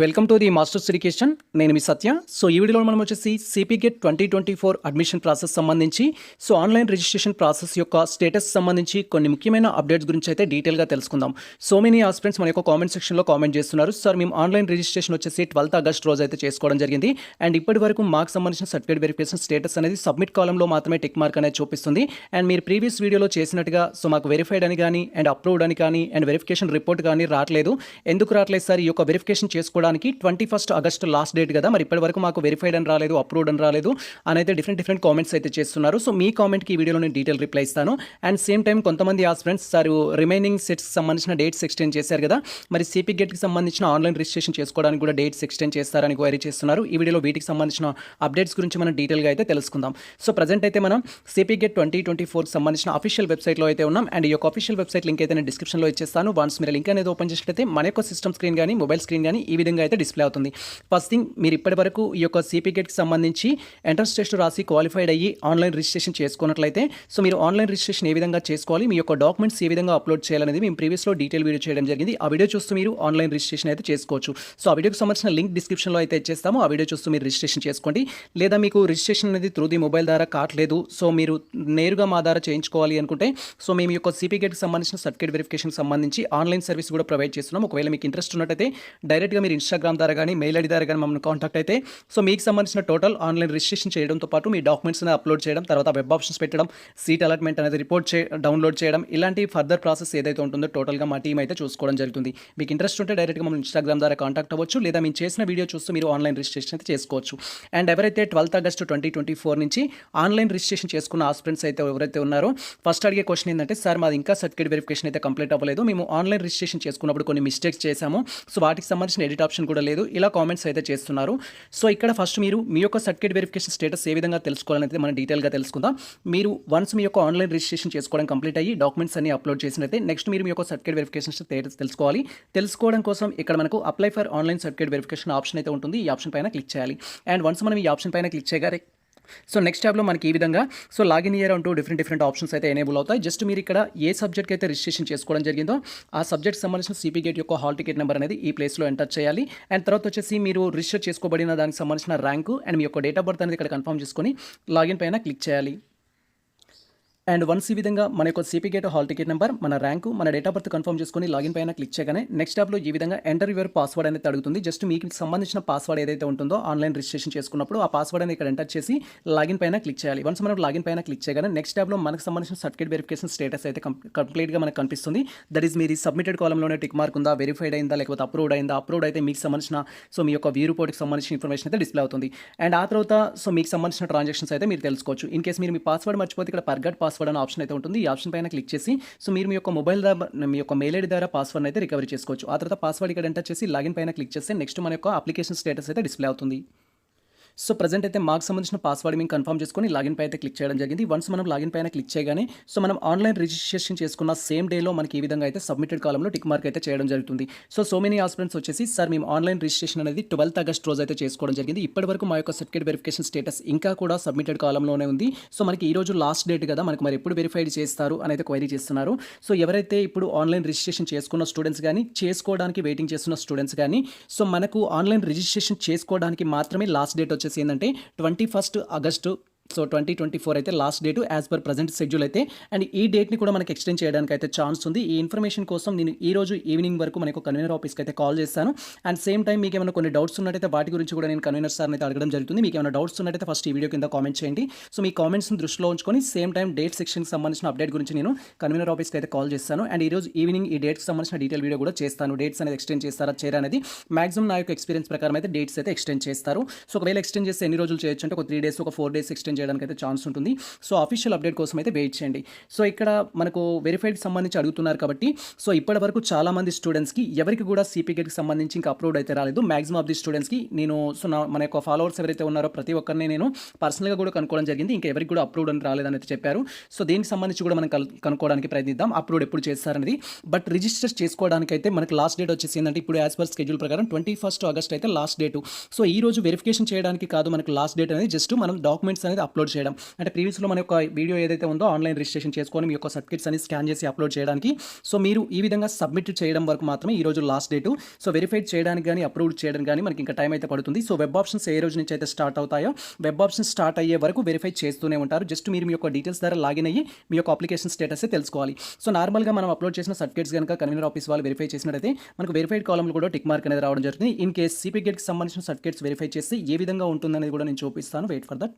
Welcome to the masters education నేను మీ సత్య. So ఈ వీడియోలో మనం వచ్చేసి CP GET twenty twenty four admission process సంబంధించి సో ఆన్లైన్ రిజిస్ట్రేషన్ ప్రాసెస్ యొక్క స్టేటస్ సంబంధించి కొన్ని ముఖ్యమైన అప్డేట్స్ గురించి అయితే డీటెయిల్గా తెలుసుకుందాం. సో మెనీ ఆస్పిరెంట్స్ మన యొక్క కామెంట్ సెక్షన్లో కామెంట్ చేస్తున్నారు. సార్ మేము ఆన్లైన్ రిజిస్ట్రేషన్ వచ్చేసి ట్వెల్త్ ఆగస్ట్ రోజు అయితే చేసుకోవడం జరిగింది. అండ్ ఇప్పటి వరకు మాకు సంబంధించిన సర్టిఫికేట్ వెరిఫికేషన్ స్టేటస్ అనేది సబ్మిట్ కాలంలో మాత్రమే టిక్ మార్క్ అనేది చూపిస్తుంది. అండ్ మీరు ప్రీవియస్ వీడియోలో చేసినట్టుగా సో మాకు వెరిఫైడ్ అని కానీ అండ్ అప్రూవ్డ్ అని కానీ అండ్ వెరిఫికేషన్ రిపోర్ట్ కానీ రావట్లేదు. ఎందుకు రావట్లేదు సార్ ఈ యొక్క వెరిఫికేషన్ చేసుకోవడం చేసుకోవడానికి twenty first August last date కదా. మరి ఇప్పటి వరకు మాకు వెరిఫైడ్ అని రాలేదు అప్రూవ్డ్ అని రాలేదు అని అయితే డిఫరెంట్ డిఫరెంట్ కామెంట్స్ అయితే చేస్తున్నారు. సో మీ కామెంట్కి ఈ వీడియోలో నేను డీటెయిల్ రిప్లై ఇస్తాను. అండ్ సేమ్ టైం కొంతమంది ఆ ఫ్రెండ్స్ సార్ రిమైనింగ్ సెట్స్కి సంబంధించిన డేట్స్ ఎక్స్టెండ్ చేశారు కదా. మరి సిపి గేట్కి సంబంధించిన ఆన్లైన్ రిజిస్ట్రేషన్ చేసుకోవడానికి కూడా డేట్స్ ఎక్స్టెండ్ చేస్తారని క్వైరీ చేస్తున్నారు. ఈ వీడియోలో వీటికి సంబంధించిన అప్డేట్స్ గురించి మనం డీటెయిల్గా అయితే తెలుసుకుందాం. సో ప్రజెంట్ అయితే మనం సిపి గేట్ ట్వంటీ ట్వంటీ ఫోర్కి సంబంధించిన అఫీషియల్ వెబ్సైట్లో అయితే ఉన్నాం. అండ్ ఈ యొక్క అఫీషియల్ వెబ్సైట్ లింక్ అయితే నేను డిస్క్రిప్షన్లో ఇచ్చేస్తాను. వన్స్ మీరు లింక్ అనేది ఓపెన్ చేసినట్లయితే మన యొక్క సిస్టమ్ స్క్రీన్ కానీ మొబైల్ స్క్రీన్ కానీ ఈ విధంగా అయితే డిస్ప్లే అవుతుంది. ఫస్ట్ థింగ్ మీరు ఇప్పటి వరకు ఈ యొక్క సిపీ గేట్కి సంబంధించి ఎంట్రన్స్ టెస్ట్ రాసి క్వాలిఫైడ్ అయ్యి ఆన్లైన్ రిజిస్ట్రేషన్ చేసుకున్నట్లయితే సో మీరు ఆన్లైన్ రిజిస్ట్రేషన్ ఏ విధంగా చేసుకోవాలి మీ యొక్క డాక్యుమెంట్స్ ఏ విధంగా అప్లోడ్ చేయాలనేది మేము ప్రీవియస్లో డీటెయిల్ వీడియో చేయడం జరిగింది. ఆ వీడియో చూస్తూ మీరు ఆన్లైన్ రిజిస్ట్రేషన్ అయితే చేసుకోవచ్చు. సో ఆ వీడియోకి సంబంధించిన లింక్ డిస్క్రిప్షన్లో అయితే ఇచ్చేస్తాము. ఆ వీడియో చూస్తూ మీరు రిజిస్ట్రేషన్ చేసుకోండి. లేదా మీకు రిజిస్ట్రేషన్ అనేది త్రూ ది మొబైల్ ద్వారా కావట్లేదు సో మీరు నేరుగా మా ద్వారా చేయించుకోవాలి అనుకుంటే సో మేము యొక్క సిపీ గేట్కి సంబంధించిన సర్టిఫికేట్ వెరిఫికేషన్ సంబంధించి ఆన్లైన్ సర్వీస్ కూడా ప్రొవైడ్ చేస్తున్నాం. ఒకవేళ మీకు ఇంట్రెస్ట్ ఉన్నట్టయితే డైరెక్ట్గా మీరు ఇన్స్టాగ్రామ్ ద్వారా కానీ మెయిల్ ఐడి ద్వారా కానీ మమ్మల్ని కాంటాక్ట్ అయితే. సో మీకు సంబంధించిన టోటల్ ఆన్లైన్ రిజిస్ట్రేషన్ చేయడంతో పాటు మీ డాక్యుమెంట్స్ని అప్లోడ్ చేయడం తర్వాత వెబ్ ఆప్షన్స్ పెట్టడం సీట్ అలాట్మెంట్ అనేది రిపోర్ట్ చే డౌన్లోడ్ చేయడం ఇలాంటి ఫర్దర్ ప్రాసెస్ ఏదైతే ఉంటుందో టోటల్గా మా టీం అయితే చూసుకోవడం జరుగుతుంది. మీకు ఇంట్రెస్ట్ ఉంటే డైరెక్ట్గా మమ్మల్ని ఇన్స్టాగ్రామ్ ద్వారా కాంటాక్ట్ అవ్వచ్చు లేదా మేము చేసిన వీడియో చూస్తూ మీరు ఆన్లైన్ రిజిస్ట్రేషన్ అయితే చేసుకోవచ్చు. అండ్ ఎవరైతే twelfth August twenty twenty four నుంచి ఆన్లైన్ రిజిస్ట్రేషన్ చేసుకున్న ఆస్పిరెంట్స్ అయితే ఎవరైతే ఉన్నారో ఫస్ట్ అడిగే క్వశ్చన్ ఏంటంటే సార్ మాది ఇంకా సర్టిఫికేట్ వెరిఫికేషన్ అయితే కంప్లీట్ అవ్వలేదు. మేము ఆన్లైన్ రిజిస్ట్రేషన్ చేసుకున్నప్పుడు కొన్ని మిస్టేక్స్ చేశాము. సో వాటికి సంబంధించిన ఎడిట్ ఆప్షన్ కూడా లేదు. ఇలా కామెంట్స్ అయితే చేస్తున్నారు. సో ఇక్కడ ఫస్ట్ మీరు మీ యొక్క సర్టిఫికేట్ వెరిఫికేషన్ స్టేటస్ ఏ విధంగా తెలుసుకోవాలనేది మనం డీటెయిల్గా తెలుసుకుందాం. మీరు వన్స్ మీ యొక్క ఆన్లైన్ రిజిస్ట్రేషన్ చేసుకోవడం కంప్లీట్ అయ్యి డాక్యుమెంట్స్ అన్ని అప్లోడ్ చేసినట్లయితే నెక్స్ట్ మీరు మీ యొక్క సర్టిఫికేట్ వెరిఫికేషన్ స్టేటస్ తెలుసుకోవాలి. తెలుసుకోవడం కోసం ఇక్కడ మనకు apply for online certificate verification option అయితే ఉంటుంది. ఈ ఆప్షన్ పైన క్లిక్ చేయాలి. అండ్ వన్స్ మనం ఈ ఆప్షన్ పైన క్లిక్ చేయగానే సో నెక్స్ట్ ట్యాబ్లో మనకి ఈ విధంగా. సో లాగిన్ ఇయర్ అంటూ డిఫరెంట్ డిఫరెంట్ ఆప్షన్స్ అయితే ఎనేబుల్ అవుతాయి. జస్ట్ మీరు ఇక్కడ ఏ సబ్జెక్ట్ అయితే రిజిస్ట్రేషన్ చేసుకోవడం జరిగిందో ఆ సబ్జెక్ట్ సంబంధించిన సిపి గేట్ యొక్క హాల్ టికెట్ నెంబర్ అనేది ఈ ప్లేస్లో ఎంటర్ చేయాలి. అండ్ తర్వాత వచ్చేసి మీరు రిజిస్టర్ చేసుకోబడిన దానికి సంబంధించిన ర్యాంకు అండ్ మీ యొక్క డేట్ ఆఫ్ బర్త్ అనేది ఇక్కడ కన్ఫర్మ్ చేసుకొని లాగిన్ పైన క్లిక్ చేయాలి. అండ్ వన్స్ ఈ విధంగా మన యొక్క CP gate hall ticket number మన ర్యాంకు మన డేట్ ఆఫ్ బర్త్ కన్ఫర్మ్ చేసుకొని లాగిన్ పైన క్లిక్ చేయగానే నెక్స్ట్ ట్యాబ్లో ఈ విధంగా ఎంటర్ యువర్ పాస్వర్డ్ అనేది అడుగుతుంది. జస్ట్ మీకు సంబంధించిన పాస్వర్డ్ ఏదైతే ఉంటుందో ఆన్లైన్ రిజిస్ట్రేషన్ చేసుకున్నప్పుడు ఆ పాస్వర్డ్ అనేది ఇక్కడ ఎంటర్ చేసి లాగిన్ పైన క్లిక్ చేయాలి. వన్స్ మనం లాగిన్ పైన క్లిక్ చేయగానే నెక్స్ట్ ట్యాబ్లో మనకు సంబంధించిన సర్టిఫికేట్ వెరిఫికేషన్ స్టేటస్ అయితే కంప్లీట్గా మనకు కనిపిస్తుంది. దట్ ఈస్ మీరు సబ్మిటెడ్ కాలంలోనే టిక్ మార్క్ ఉందా వెరిఫైడ్ అయిందా లేకపోతే అప్రూవ్డ్ అయిందా అప్రూవ్డ్ అయితే మీకు సంబంధించిన సో మీ యొక్క వ్యూ రిపోర్ట్కి సంబంధించిన ఇన్ఫర్మేషన్ అయితే డిస్ప్లే అవుతుంది. అండ్ ఆ తర్వాత సో మీకు సంబంధించిన ట్రాన్సాక్షన్స్ అయితే మీరు తెలుసుకోవచ్చు. ఇన్ కేసు మీరు మీ పాస్వర్డ్ మర్చిపోతే ఇక్కడ పర్గట్ పాస్ పాస్వర్డ్ అనే ఆప్షన్ అయితే ఉంటుంది. ఈ ఆప్షన్ పైన క్లిక్ చేసి సో మీరు మీ యొక్క మొబైల్ ద్వారా మీ యొక్క మెయిల్ ఐడి ద్వారా పాస్వర్డ్ అయితే రికవరీ చేసుకోవచ్చు. ఆ తర్వాత పాస్వర్డ్ ఇక్కడ ఎంటర్ చేసి లాగిన్ పైన క్లిక్ చేస్తే నెక్స్ట్ మన యొక్క అప్లికేషన్ స్టేటస్ అయితే డిస్ప్లే అవుతుంది. సో ప్రజెంట్ అయితే మాకు సంబంధించిన పాస్వర్డ్ మేము కన్ఫర్మ్ చేసుకొని లాగిన్ పై అయితే క్లిక్ చేయడం జరిగింది. వన్స్ మనం లాగిన్ పైన క్లిక్ చేయగానే సో మనం ఆన్లైన్ రిజిస్ట్రేషన్ చేసుకున్న సేమ్ డేలో మనకి ఈ విధంగా అయితే సబ్మిటెడ్ కాలంలో టిక్ మార్క్ అయితే చేయడం జరుగుతుంది. సో సో మెనీ ఆస్పిరెంట్స్ వచ్చేసి సార్ మేము ఆన్లైన్ రిజిస్ట్రేషన్ అనేది ట్వెల్త్ ఆగస్ట్ రోజు అయితే చేసుకోవడం జరిగింది. ఇప్పటి వరకు మా యొక్క సర్టిఫికేట్ వెరిఫికేషన్ స్టేటస్ ఇంకా కూడా సబ్మిటెడ్ కాలంలోనే ఉంది. సో మనకి ఈ రోజు లాస్ట్ డేట్ కదా మనకి మరి ఎప్పుడు వెరిఫైడ్ చేస్తారు అని అయితే క్వైరీ చేస్తున్నారు. సో ఎవరైతే ఇప్పుడు ఆన్లైన్ రిజిస్ట్రేషన్ చేసుకున్న స్టూడెంట్స్ కానీ చేసుకోవడానికి వెయిటింగ్ చేస్తున్న స్టూడెంట్స్ కానీ సో మనకు ఆన్లైన్ రిజిస్ట్రేషన్ చేసుకోవడానికి మాత్రమే లాస్ట్ డేట్ వచ్చేసి ఏంటంటే twenty first August so twenty twenty four అయితే last date as per present schedule అయితే. అండ్ ఈ డేట్ని కూడా మనకి ఎక్స్టెండ్ చేయడానికి అయితే ఛాన్స్ ఉంది. ఈ ఇన్ఫర్మేషన్ కోసం నేను ఈ రోజు ఈవినింగ్ వరకు మనకు కన్వీనర్ ఆఫీస్కి అయితే కాల్ చేస్తాను అండ్ సేమ్ టైం మీకు ఏమైనా కొన్ని డౌట్స్ ఉన్నట్టయితే వాటి గురించి కూడా నేను కన్వీనర్ సార్ని అయితే అడగడం జరుగుతుంది. మీకు ఏమైనా డౌట్స్ ఉన్నట్టయితే ఫస్ట్ ఈ వీడియో కింద కామెంట్ చేయండి. సో మీ కామెంట్స్ని దృష్టిలో ఉంచుకొని సేమ్ టైం డేట్ సెక్షన్కి సంబంధించిన అప్డేట్ గురించి నేను కన్వీనర్ ఆఫీస్కి అయితే కాల్ చేస్తాను అండ్ ఈ రోజు ఈవినింగ్ ఈ డేట్కి సంబంధించిన డీటెయిల్ వీడియో కూడా చేస్తాను. డేట్స్ అనేది ఎక్స్టెండ్ చేస్తారా చేయరా అనేది మాక్సిమం నా యొక్క ఎక్స్పీరియన్స్ ప్రకారం అయితే డేట్స్ అయితే ఎక్స్టెండ్ చేస్తారు. సో ఒకవేళ ఎక్స్టెండ్ చేస్తే ఎన్ని రోజులు చేయొచ్చు అంటే ఒక త్రీ డేస్ ఒక ఫోర్ డేస్ ఎక్స్టెండ్ చేయడానికి అయితే ఛాన్స్ ఉంటుంది. సో అఫీషియల్ అప్డేట్ కోసం అయితే వెయిట్ చేయండి. సో ఇక్కడ మనకు వెరిఫైడ్ సంబంధించి అడుగుతున్నారు కాబట్టి సో ఇప్పటి వరకు చాలామంది స్టూడెంట్స్కి ఎవరికి కూడా సిపిగేట్కి సంబంధించి ఇంకా అప్లోడ్ అయితే రాలేదు. మ్యాక్సిమం ఆఫ్ ది స్టూడెంట్స్కి నేను సో నా మన యొక్క ఫాలోవర్స్ ఎవరైతే ఉన్నారో ప్రతి ఒక్కరిని నేను పర్సనల్గా కూడా కనుక్కోవడం జరిగింది. ఇంకా ఎవరికి కూడా అప్రూవ్ అని రాలేదని అయితే చెప్పారు. సో దీనికి సంబంధించి కూడా మనం కనుక్కోవడానికి ప్రయత్నిద్దాం. అప్రూవ్డ్ ఎప్పుడు చేస్తారనేది. బట్ రిజిస్టర్ చేసుకోవడానికి అయితే లాస్ట్ డేట్ వచ్చేసి ఏంటంటే ఇప్పుడు యాజ్ పర్ స్కెడ్యూల్ ప్రకారం ట్వంటీ ఫస్ట్ ఆగస్ట్ అయితే లాస్ట్ డేటు సో ఈ రోజు వెరిఫికేషన్ చేయడానికి కాదు మనకు లాస్ట్ డేట్ అనేది జస్ట్ మనం డాక్యుమెంట్స్ అనేది అప్లోడ్ చేయడం. అంటే ప్రీవియస్లో మన యొక్క వీడియో ఏదైతే ఉందో ఆన్లైన్ రిజిస్ట్రేషన్ చేసుకొని మీ యొక్క సర్టిఫికేట్స్ అని స్కాన్ చేసి అప్లోడ్ చేయడానికి. సో మీరు ఈ విధంగా సబ్మిట్ చేయడం వరకు మాత్రమే ఈ రోజు లాస్ట్ డేటు సో వెరిఫైడ్ చేయడానికి కానీ అప్రూవ్ చేయడం కానీ మనకి ఇంకా టైం అయితే పడుతుంది. సో వెబ్ ఆప్షన్స్ ఏ రోజు నుంచి అయితే స్టార్ట్ అవుతాయో వెబ్ ఆప్షన్స్ స్టార్ట్ అయ్యే వరకు వెరిఫై చేస్తూనే ఉంటారు. జస్ట్ మీరు మీ యొక్క డీటెయిల్స్ ద్వారా లాగిన్ అయ్యి మీ యొక్క అప్లికేషన్ స్టేటస్ తెలుసుకోవాలి. సో నార్మల్గా మనం అప్లోడ్ చేసిన సర్టిఫికేట్స్ కనుక కన్వీనర్ ఆఫీస్ వాళ్ళు వెరిఫై చేసినట్టయితే మనకు వెరిఫైడ్ కాలంలో కూడా టిక్ మార్క్ అనేది రావడం జరుగుతుంది. ఇన్ కేస్ సిపీ గేట్కి సంబంధించిన సర్టిఫికేట్స్ వెరిఫై చేసి ఏ విధంగా ఉంటుందనేది కూడా నేను చూపిస్తాను. వెయిట్ ఫర్ దట్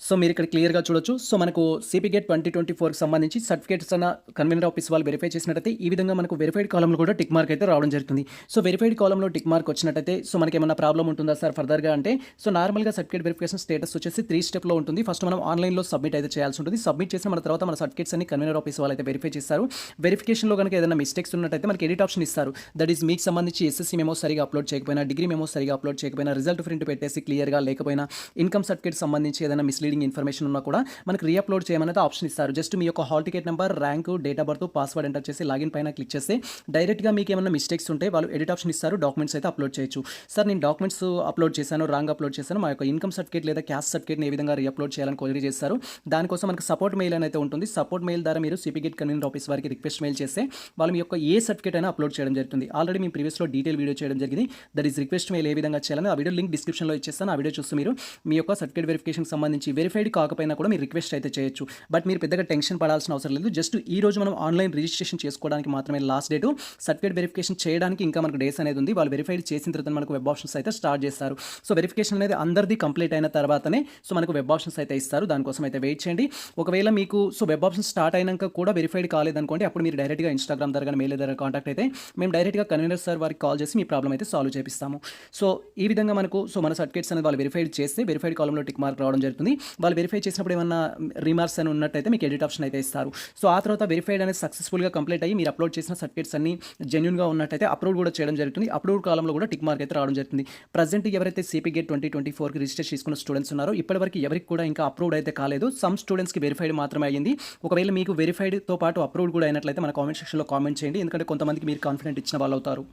సో మీరు ఇక్కడ క్లియర్గా చూడొచ్చు. సో మనకు సిపి గేట్ ట్వంటీ ట్వంటీ ఫోర్కి సంబంధించి సర్టిఫికేట్స్ అన్న కన్వీనర్ ఆఫీస్ వాళ్ళు వెరిఫై చేసినట్టయితే ఈ విధంగా మనకు వెరిఫైడ్ కాలంలో కూడా టిక్ మార్క్ అయితే రావడం జరుగుతుంది. సో వెరిఫైడ్ కాలంలో టిక్ మార్క్ వచ్చినట్టయితే సో మనకి ఏమైనా ప్రాబ్లం ఉంటుందా సార్ ఫర్దర్గా అంటే సో నార్మల్గా సర్టిఫికేట్ వెరిఫికేషన్ స్టేటస్ వచ్చేసి త్రీ స్టెప్లో ఉంటుంది. ఫస్ట్ మనం ఆన్లైన్లో సబ్మిట్ అయితే చేయాల్సి ఉంటుంది. సబ్మిట్ చేసిన మన తర్వాత మన సర్టిఫికేట్స్ అన్ని కన్వీనర్ ఆఫీస్ వాళ్ళు అయితే వెరిఫై చేస్తారు. వెరిఫికేషన్లో కనుక ఏదైనా మిస్టేక్స్ ఉన్నట్టయితే మనకి ఎడిట్ ఆప్షన్ ఇస్తారు. దట్ ఈస్ మీకు సంబంధించి ఎస్ఎస్సీ మెమో సరిగా అప్లోడ్ చేయకపోయినా డిగ్రీ మెమో సరిగా అప్లోడ్ చేయకపోయినా రిజల్ట్ ప్రింట్ పెట్టేసి క్లియర్గా లేకపోయినా ఇన్కమ్ సర్టిఫికేట్ సంబంధించి ఏదైనా మిస్లీడింగ్ ఇన్ఫర్మేషన్ ఉన్నా కూడా మనకు రీఅప్లోడ్ చేయమనేది ఆప్షన్ ఇస్తారు. జస్ట్ మీ యొక్క hall ticket number rank date of birth password enter చేసి లాగిన్ పైన క్లిక్ చేస్తే డైరెక్ట్గా మీకు ఏమైనా మిస్టేక్స్ ఉంటే వాళ్ళు ఎడిట్ ఆప్షన్ ఇస్తారు డాక్యుమెంట్స్ అయితే అప్లోడ్ చేయొచ్చు. సార్ నేను డాక్యుమెంట్స్ అప్లోడ్ చేశాను రాంగ్ అప్లోడ్ చేశాను. మా యొక్క ఇన్కమ్ సర్టిఫికేట్ లేదా క్యాస్ట్ సర్టిఫికేట్ని ఏ విధంగా రీఅప్లోడ్ చేయాలని క్వరీ చేస్తారు. దానికోసం మనకు సపోర్ట్ మెయిల్ అనేది ఉంటుంది. సపోర్ట్ మెయిల్ ద్వారా మీరు సిపిగేట్ కన్వీనర్ ఆఫీస్ వారికి రిక్వెస్ట్ మెయిల్ చేస్తే వాళ్ళు మీ యొక్క ఏ సర్టిఫికేట్ అయినా అప్లోడ్ చేయడం జరుగుతుంది. ఆల్రెడీ మేము ప్రీవియస్లో డీటెయిల్ వీడియో చేయడం జరిగింది. దట్ ఈస్ రిక్వెస్ట్ మెయిల్ ఏ విధంగా చేయాలని ఆ వీడియో లింక్ డిస్క్రిప్షన్లో ఇచ్చేస్తాను. ఆ వీడియో చూస్తూ మీరు మీ యొక్క సర్టిఫికేట్ వెరిఫికేషన్ సంబంధించి వెరిఫైడ్ కాకపోయినా కూడా మీరు రిక్వెస్ట్ అయితే చేయొచ్చు. బట్ మీరు పెద్దగా టెన్షన్ పడాల్సిన అవసరం లేదు. జస్ట్ ఈ రోజు మనం ఆన్లైన్ రిజిస్ట్రేషన్ చేసుకోవడానికి మాత్రమే లాస్ట్ డేటు సర్టిఫికేట్ వెరిఫికేషన్ చేయడానికి ఇంకా మనకు డేస్ అనేది ఉంది. వాళ్ళు వెరిఫైడ్ చేసిన తర్వాత మనకు వెబ్ ఆప్షన్స్ అయితే స్టార్ట్ చేస్తారు. సో వెరిఫికేషన్ అనేది అందరిది కంప్లీట్ అయిన తర్వాతనే సో మనకు వెబ్ ఆప్షన్స్ అయితే ఇస్తారు. దానికోసం అయితే వెయిట్ చేయండి. ఒకవేళ మీకు సో వెబ్ ఆప్షన్ స్టార్ట్ అయినాక కూడా వెరిఫైడ్ కాలేదనుకోండి అప్పుడు మీరు డైరెక్ట్గా ఇన్స్టాగ్రామ్ ద్వారా కానీ మెయిల్ ద్వారా కాంటాక్ట్ అయితే మేము డైరెక్ట్గా కన్వీనర్ సార్ వారికి కాల్ చేసి మీ ప్రాబ్లం అయితే సాల్వ్ చేపిస్తాము. సో ఈ విధంగా మనకు సో మన సర్టిఫికేట్స్ అనేది వాళ్ళు వెరిఫైడ్ చేస్తే వెరిఫైడ్ కాలంలో టిక్ మార్క్ రావడం జరుగుతుంది. వాళ్ళు వెరిఫై చేసినప్పుడు ఏమన్నా రిమార్క్స్ అని ఉన్నట్టయితే మీకు ఎడిట్ ఆప్షన్ అయితే ఇస్తారు. సో ఆ తర్వాత వెరిఫైడ్ అనేది సక్సెస్ఫుల్గా కంప్లీట్ అయ్యి మీరు అప్లోడ్ చేసిన సర్టిఫికేట్స్ అన్ని జెన్యున్గా ఉన్నట్టయితే అప్లోడ్ కూడా చేయడం జరుగుతుంది. అప్లోడ్ కాలంలో కూడా టిక్ మార్క్ అయితే రావడం జరుగుతుంది. ప్రజెంట్ ఎవరైతే సిపీ గేట్ ట్వంటీ ట్వంటీ ఫోర్కి రిజిస్టర్ చేసుకున్న స్టూడెంట్స్ ఉన్నారో ఇప్పటివరకు ఎవరికి కూడా ఇంకా అప్రూవ్డ్ అయితే కాలేదు. సమ్ స్టూడెంట్స్కి వెరిఫైడ్ మాత్రమే అయ్యింది. ఒకవేళ మీకు వెరిఫైడ్తో పాటు అప్రూవ్డ్ కూడా అయినట్లయితే మన కామెంట్ సెక్షన్లో కామెంట్ చేయండి. ఎందుకంటే కొంతమందికి మీరు కాన్ఫిడెంట్ ఇచ్చిన వాళ్ళు అవుతారు.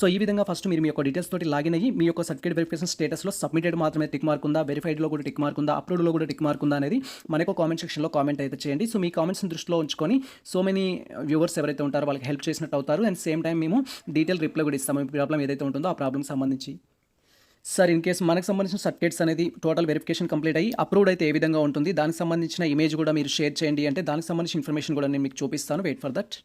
సో ఈ విధంగా ఫస్ట్ మీరు మీ యొక్క డీటెయిల్స్ తోటి లాగిన్ అయ్యి మీ యొక్క సర్టిఫికేట్ వెరిఫికేషన్ స్టేటస్లో సబ్మిటెడ్ మాత్రమే టిక్ మార్క్ ఉందా వెరిఫైడ్లో కూడా టిక్ మార్క్ ఉందా అప్లోడ్లో కూడా టిక్ మార్క్ ఉందా అనేది మనకు కామెంట్ సెక్షన్లో కామెంట్ అయితే చేయండి. సో మీ కామెంట్స్ని దృష్టిలో ఉంచుకొని సో మెనీ వ్యూవర్స్ ఎవరైతే ఉంటారో వాళ్ళకి హెల్ప్ చేసినట్టు అవుతారు. అండ్ సేమ్ టైం మేము డీటెయిల్ రిప్లై కూడా ఇస్తాము మీ ప్రాబ్లం ఏదైతే ఉంటుందో ఆ ప్రాబ్లమ్ సంబంధించి. సార్ ఇన్ కేసు మనకు సంబంధించిన సర్టిఫికేట్స్ అనేది టోటల్ వెరిఫికేషన్ కంప్లీట్ అయ్యి అప్రూవ్డ్ అయితే ఏ విధంగా ఉంటుంది? దానికి సంబంధించిన ఇమేజ్ కూడా మీరు షేర్ చేయండి అంటే దానికి సంబంధించిన ఇన్ఫర్మేషన్ కూడా నేను మీకు చూపిస్తాను. వెయిట్ ఫర్ దట్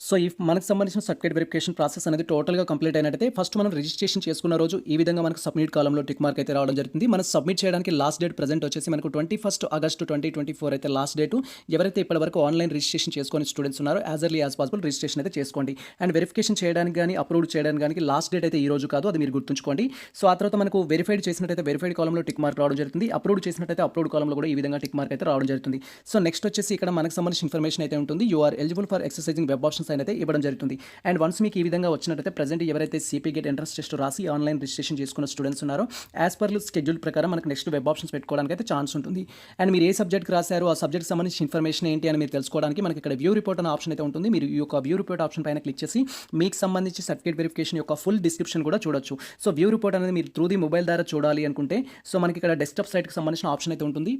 సో ఈ మనకు సంబంధించిన సర్టిఫికేట్ వెరిఫికేషన్ ప్రాసెస్ అనేది టోటల్గా కంప్లీట్ అయినట్టయితే ఫస్ట్ మనం రిజిస్ట్రేషన్ చేసుకున్న రోజు ఈ విధంగా మనకు సబ్మిట్ కాలంలో టిక్ మార్క్ అయితే రావడం జరుగుతుంది. మనం సబ్మిట్ చేయడానికి లాస్ట్ డేట్ ప్రజెంట్ వచ్చేసి మనకు twenty first August twenty twenty four అయితే లాస్ట్ డేటు ఎవరైతే ఇప్పటివరకు ఆన్లైన్ రిజిస్ట్రేషన్ చేసుకొని స్టూడెంట్స్ ఉన్నారో as early as possible registration అయితే చేసుకోండి. అండ్ వెరిఫికేషన్ చేయడానికి కానీ అప్రూవ్ చేయడానికి కానీ లాస్ట్ డేట్ అయితే ఈ రోజు కాదు అది మీరు గుర్తుంచుకోండి. సో ఆ తర్వాత మనకు వెరిఫైడ్ చేసినట్టయితే వెరిఫైడ్ కాలంలో టిక్ మార్క్ రావడం జరుగుతుంది. అప్రూవ్ చేసినట్టయితే అప్రూవ్ కాలంలో కూడా ఈ విధంగా టిక్ మార్క్ అయితే రావడం జరుగుతుంది. సో నెక్స్ట్ వచ్చేసి ఇక్కడ మనకు సంబంధించిన ఇన్ఫర్మేషన్ అయితే ఉంటుంది. You are eligible for exercising web options అయితే ఇవ్వడం జరుగుతుంది. అండ్ వన్స్ మీకు ఈ విధంగా వచ్చినట్టయితే ప్రజెంట్ ఎవరైతే సిపీ గేట్ ఎంట్రన్స్ టెస్ట్ రాసి ఆన్లైన్ రిజిస్ట్రేషన్ చేసుకున్న స్టూడెంట్స్ ఉన్నారో యాజ్ పర్ షెడ్యూల్ ప్రకారం మనకు నెక్స్ట్ వెబ్ ఆప్షన్స్ పెట్టుకోవడానికి అయితే ఛాన్స్ ఉంటుంది. అండ్ మీరు ఏ సబ్జెక్ట్కి రాశారు ఆ సబ్జెక్ట్ సంబంధించిన ఇన్ఫర్మేషన్ ఏంటి అని మీరు తెలుసుకోవడానికి మనకి ఇక్కడ వ్యూ రిపోర్ట్ అనే ఆప్షన్ అయితే ఉంటుంది. మీరు ఈ యొక్క వ్యూ రిపోర్ట్ ఆప్షన్ పైన క్లిక్ చేసి మీకు సంబంధించి సర్టిఫికేట్ వెరిఫికేషన్ యొక్క ఫుల్ డిస్క్రిప్షన్ కూడా చూడొచ్చు. సో వ్యూ రిపోర్ట్ అనేది మీరు త్రూ ది మొబైల్ ద్వారా చూడాలి అనుకుంటే సో మనకి ఇక్కడ డెస్క్టాప్ సైట్కి సంబంధించిన ఆప్షన్ అయితే ఉంటుంది.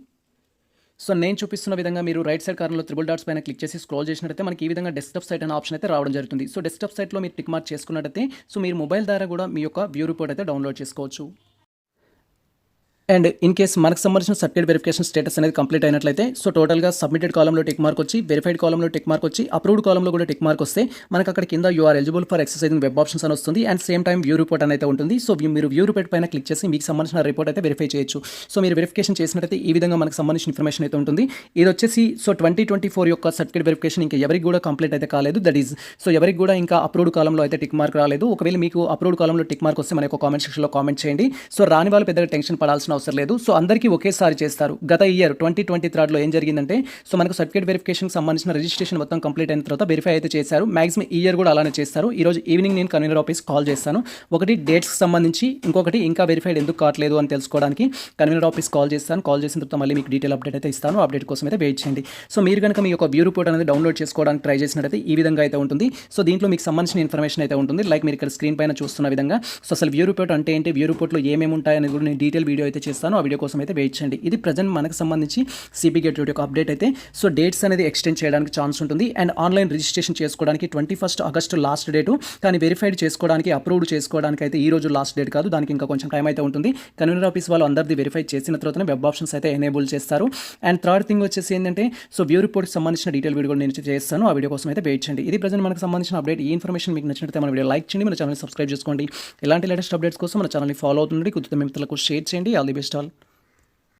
సో నేను చూపిస్తున్న విధంగా మీరు రైట్ సైడ్ కార్నర్లో త్రిబుల్ డాట్స్ పైన క్లిక్ చేసి స్క్రోల్ చేసినట్టయితే మనకి ఈ విధంగా డెస్క్టాప్ సైట్ అనే ఆప్షన్ అయితే రావడం జరుగుతుంది. సో డెస్క్టాప్ సైట్లో మీరు టిక్ మార్క్ చేసుకున్నట్టయితే సో మీరు మొబైల్ ద్వారా కూడా మీ యొక్క వ్యూ రిపోర్ట్ అయితే డౌన్లోడ్ చేసుకోవచ్చు. అండ్ ఇన్ కేస్ మనకు సంబంధించిన సర్టిఫికేట్ వెరిఫికేషన్ స్టేటస్ అనేది కంప్లీట్ అయినట్లయితే సో టోటల్గా సబ్మిటెడ్ కాలంలో టిక్ మార్క్ వచ్చి వెరిఫైడ్ కాలంలో టిక్ మార్క్ వచ్చి అప్రూవ్డ్ కాలంలో కూడా టిక్ మార్క్ వస్తే మనకు అక్కడ కింద you are eligible for exercising web options అని వస్తుంది. And same time view report అనేది ఉంటుంది. సో మీరు వ్యూ రిపోర్ట్ పైన క్లిక్ చేసి మీకు సంబంధించిన రిపోర్ట్ అయితే వెరిఫై చేయొచ్చు. సో మీరు వెరిఫికేషన్ చేసినట్టయితే ఈ విధంగా మనకు సంబంధించిన ఇన్ఫర్మేషన్ అయితే ఉంటుంది. ఇది వచ్చేసి సో ట్వంటీ ట్వంటీ ఫోర్ యొక్క సర్టిఫికేట్ వెరిఫికేషన్ ఇంకా ఎవరికి కూడా కంప్లీట్ అయితే కాలేదు. దట్ ఈస్ సో ఎవరికి కూడా ఇంకా అప్రూవ్డ్ కాలంలో అయితే టిక్ మార్క్ రాలేదు. ఒకవేళ మీకు అప్రూవ్డ్ కాలంలో టిక్ మార్క్ వస్తే మన యొక్క కామెంట్ సెక్షన్లో కామెంట్ చేయండి. సో రాని వాళ్ళు పెద్దగా టెన్షన్ పడాల్సిన అవసరం లేదు. సో అందరికీ ఒకేసారి చేస్తారు. గత ఇయర్ ట్వంటీ ట్వంటీ థర్డ్లో ఏం జరిగిందంటే సో మనకు సర్టిఫికేట్ వెరిఫికేషన్కి సంబంధించిన రిజిస్ట్రేషన్ మొత్తం కంప్లీట్ అయిన తర్వాత వెరిఫై అయితే చేశారు. మాక్సిమం ఇయర్ కూడా అలానే చేస్తారు. ఈ రోజు ఈవినింగ్ నేను కన్వీనర్ ఆఫీస్ కాల్ చేస్తాను. ఒకటి డేట్స్కి సంబంధించి ఇంకొకటి ఇంకా వెరిఫైడ్ ఎందుకు కావట్లేదు అని తెలుసుకోవడానికి కన్వీనర్ ఆఫీస్ కాల్ చేస్తాను. కాల్ చేసిన తర్వాత మళ్ళీ మీకు డీటెయిల్ అప్డేట్ అయితే ఇస్తాను. అప్డేట్ కోసం అయితే వెయిట్ చేయండి. సో మీరు కనుక మీ యొక్క వ్యూ రిపోర్ట్ అనేది డౌన్లోడ్ చేసుకోవడానికి ట్రై చేసినట్లయితే ఈ విధంగా అయితే ఉంటుంది. సో దీంట్లో మీకు సంబంధించిన ఇన్ఫర్మేషన్ అయితే ఉంటుంది. లైక్ మీరు ఇక్కడ స్క్రీన్ పైన చూస్తున్న విధంగా. సో అసలు వ్యూ రిపోర్ట్ అంటే ఏంటి? వ్యూ రిపోర్ట్లో ఏమేమి ఉంటాయి అనేది కూడా నేను డీటెయిల్ వీడియో అయితే చేస్తాను. ఆ వీడియో కోసం అయితే వెయిట్ చేయండి. ఇది ప్రజెంట్ మనకు సంబంధించి సిబి గేట్ యొక్క అప్డేట్ అయితే సో డేట్స్ అనేది ఎక్స్టెండ్ చేయడానికి ఛాన్స్ ఉంటుంది. అండ్ ఆన్లైన్ రిజిస్ట్రేషన్ చేసుకోవడానికి twenty first August last date కానీ వెరిఫైడ్ చేసుకోవడానికి అప్రూవ్డ్ చేసుకోవడానికి అయితే ఈ రోజు లాస్ట్ డేట్ కాదు. దానికి ఇంకా కొంచెం టైం అయితే ఉంటుంది. కన్వీనర్ ఆఫీస్ వాళ్ళు అందరిది వెరిఫై చేసిన తర్వాతనే వెబ్ ఆప్షన్స్ అయితే ఎనేబుల్ చేస్తారు. అండ్ థర్డ్ థింగ్ వచ్చేసి ఏంటంటే సో వ్యూ రిపోర్ట్కి సంబంధించిన డీటెయిల్ వీడియో కూడా నేను చేస్తాను. ఆ వీడియో కోసం అయితే వెయిట్ చేయండి. ఇది ప్రజెంట్ మనకు సంబంధించిన అప్డేట్ ఈ ఇన్ఫర్మేషన్ మీకు నచ్చినట్లయితే మన వీడియో లైక్ చేయండి. మన ఛానల్ సబ్స్క్రైబ్ చేసుకోండి. ఇలాంటి లేటెస్ట్ అప్డేట్స్ కోసం మన ఛానల్ని ఫాలో అవుతుంది కొద్దిగా మిత్రులకు షేర్ చేయండి. అది পরিবেশ ঢাল